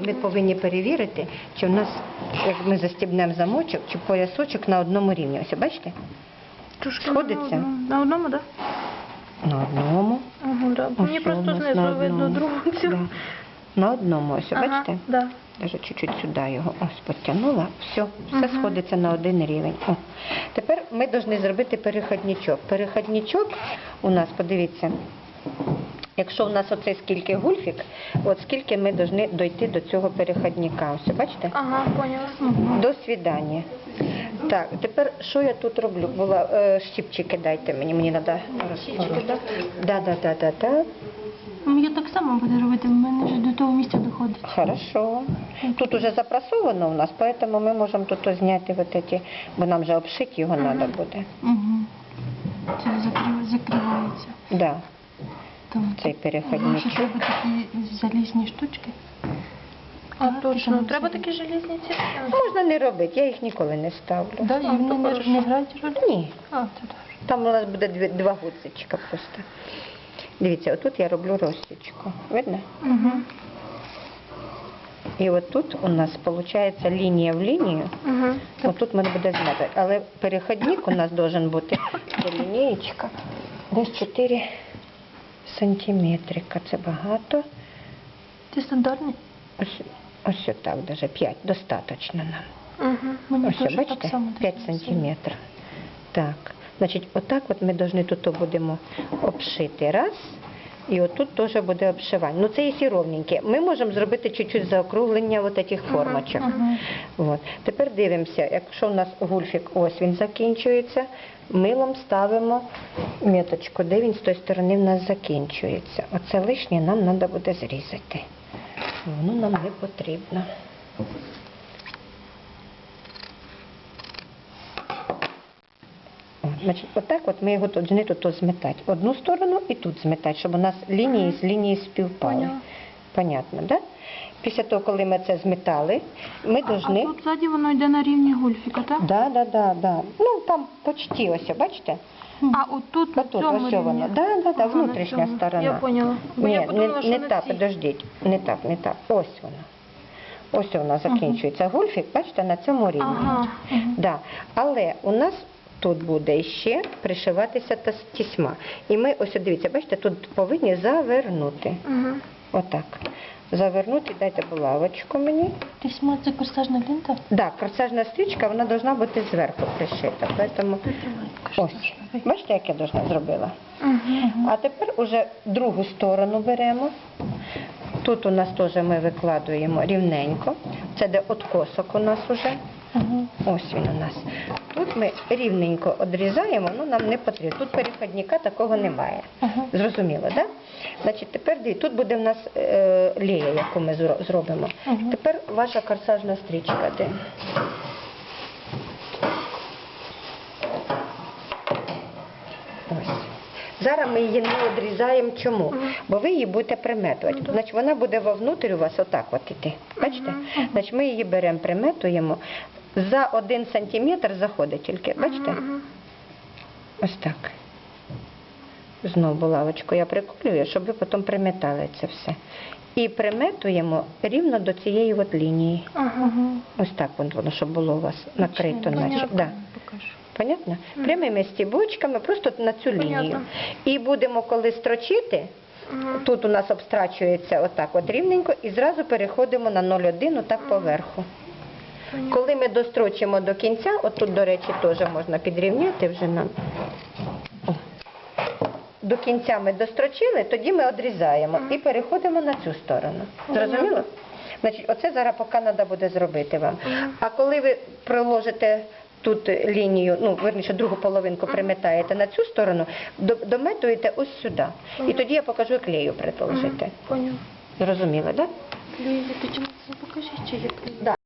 Ми повинні перевірити, чи в нас, як ми застібнемо замочок, чи поясочок на одному рівні. Ось бачите? Трошки Сходиться? На одному, так? На одному. Ага, да. Ось Мені у просто знизу видно одному. другу цю. Да. На одному, ось, Ага, бачите? Да. Даже чуть-чуть сюди його ось підтягнула. Все, все Мгм. сходиться на один рівень. О. Тепер ми повинні зробити переходничок. Переходничок у нас, подивіться, якщо у нас оце скільки гульфік, от скільки ми повинні дойти до цього переходника. Ось, бачите? Ага, поняла. До свідання. Так, тепер що я тут роблю? Була е, щіпчики дайте мені, мені треба. Так? Да, да, да, да, да. Ну, Я так само буду робити, в мене вже до того місця доходить. Хорошо. Тут уже запрасовано у нас, поэтому ми можемо тут зняти вот эти, бо нам же обшити його треба буде. Угу. Це закрив, закривається. Да, Там, цей Ще переходничок. треба такі залізні штучки. А точно, треба такі железні ці? Можна не робити, я їх ніколи не ставлю. Да, і А, вони то не, не грають роль? Ні, А, це добре. там у нас буде дві, два гудзичка просто. Дивіться, отут я роблю розсічку. Видно? Угу. І отут у нас виходить лінія в лінію. Угу. Отут мене буде змета. Але переходник у нас должен бути це лінієчка. Десь 4 сантиметрика. Це багато. Ти стандартний? Ось, ось так, даже 5, достаточно нам. Угу. Мені Ось, теж бачите, так само. 5 сантиметрів. Так, значить, отак от ми повинні тут будемо обшити. Раз. І отут теж буде обшивання. Ну це якщо ровненьке. Ми можемо зробити чуть-чуть заокруглення от цих формочок. Мгм. От. Тепер дивимося, якщо у нас гульфік, ось він закінчується, милом ставимо меточку, де він з тої сторони в нас закінчується. Оце лишнє нам треба буде зрізати. Воно нам не потрібно. Значить, отак от ми його тут зметати. Одну сторону і тут зметати, щоб у нас лінії з лінії співпали. Понятно, да? Після того, коли ми це зметали, ми А повинні... тут ззаді воно йде на рівні гульфіка, так? Да, да, да, да. Ну, там почти ось, бачите? А отут на цьому ось рівні? воно. Да, да, да, Ага, на внутрішня цьому. сторона. Я поняла. Бо Ні, я не, що не на так, цій. подождіть. Не так, не так. Ось вона. Ось вона закінчується. Гульфік, бачите, на цьому рівні. Ага. Да. Але у нас тут буде ще пришиватися та тісьма. І ми, ось дивіться, бачите, тут повинні завернути. Угу. Отак. Завернути, дайте булавочку мені. Ти смак це корсажна лента? Да, корсажна стрічка, вона повинна бути зверху пришита. Поэтому ось. Бачите, як я должна зробила? Угу. А тепер уже другу сторону беремо. Тут у нас теж ми викладуємо рівненько. Це де откосок у нас уже. Ось він у нас. Тут ми рівненько відрізаємо, ну нам не потрібно. Тут переходника такого немає. Зрозуміло, так? Значить, тепер тут буде в нас е, лея, яку ми зробимо. Тепер ваша корсажна стрічка. Де? Ось. Зараз ми її не відрізаємо. Чому? Бо ви її будете приметувати. Значить, вона буде вовнутрь у вас отак от іти. Бачите? Значить, ми її беремо, приметуємо. За один сантиметр заходить тільки. Бачите? Ось так. Знову булавочку я приколюю, щоб ви потім приметали це все. І приметуємо рівно до цієї от лінії. Ага. Ось так воно, воно, щоб було у вас накрито. Наче. Да. Покажу. Понятно? Прямими стібочками, просто на цю лінію. І будемо, коли строчити, тут у нас обстрачується отак от рівненько, і зразу переходимо на 0,1 отак поверху. Коли ми дострочимо до кінця, от тут, до речі, теж можна підрівняти вже нам. До кінця ми дострочили, тоді ми відрізаємо і переходимо на цю сторону. Зрозуміло? Значить, оце зараз поки треба буде зробити вам. А коли ви проложите тут лінію, ну, верніше, другу половинку приметаєте на цю сторону, дометуєте ось сюди. І тоді я покажу, як клею приложити. Зрозуміло, так? Да? Ти чому чи? Да.